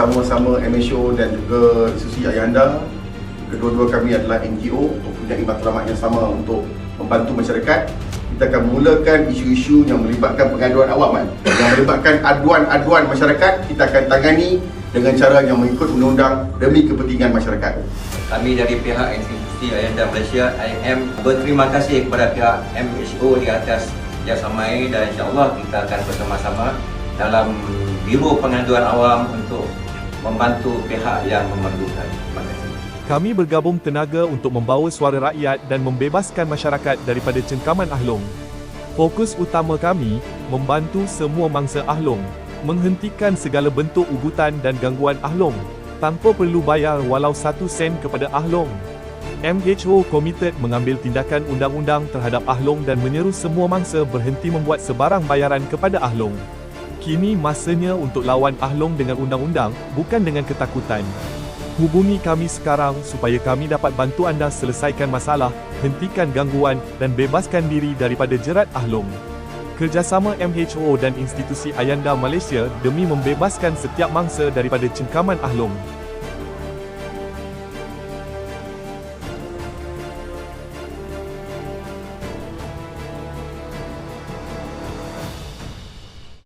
bersama-sama MSO dan juga institusi Ayanda kedua-dua kami adalah NGO mempunyai matlamat yang sama untuk membantu masyarakat. Kita akan mulakan isu-isu yang melibatkan pengaduan awam yang melibatkan aduan-aduan masyarakat kita akan tangani dengan cara yang mengikut undang-undang demi kepentingan masyarakat. Kami dari pihak institusi Ayanda Malaysia IM berterima kasih kepada pihak MHO di atas kerjasama dan insyaAllah kita akan bersama-sama dalam Biro Pengaduan Awam untuk membantu pihak yang memerlukan. Terima kasih. Kami bergabung tenaga untuk membawa suara rakyat dan membebaskan masyarakat daripada cengkaman Ahlong. Fokus utama kami, membantu semua mangsa Ahlong, menghentikan segala bentuk ugutan dan gangguan Ahlong, tanpa perlu bayar walau satu sen kepada Ahlong. MHO komited mengambil tindakan undang-undang terhadap Ahlong dan menyeru semua mangsa berhenti membuat sebarang bayaran kepada Ahlong. Kini masanya untuk lawan Ahlong dengan undang-undang, bukan dengan ketakutan. Hubungi kami sekarang supaya kami dapat bantu anda selesaikan masalah, hentikan gangguan dan bebaskan diri daripada jerat Ahlong. Kerjasama MHO dan institusi Ayanda Malaysia demi membebaskan setiap mangsa daripada cengkaman Ahlong.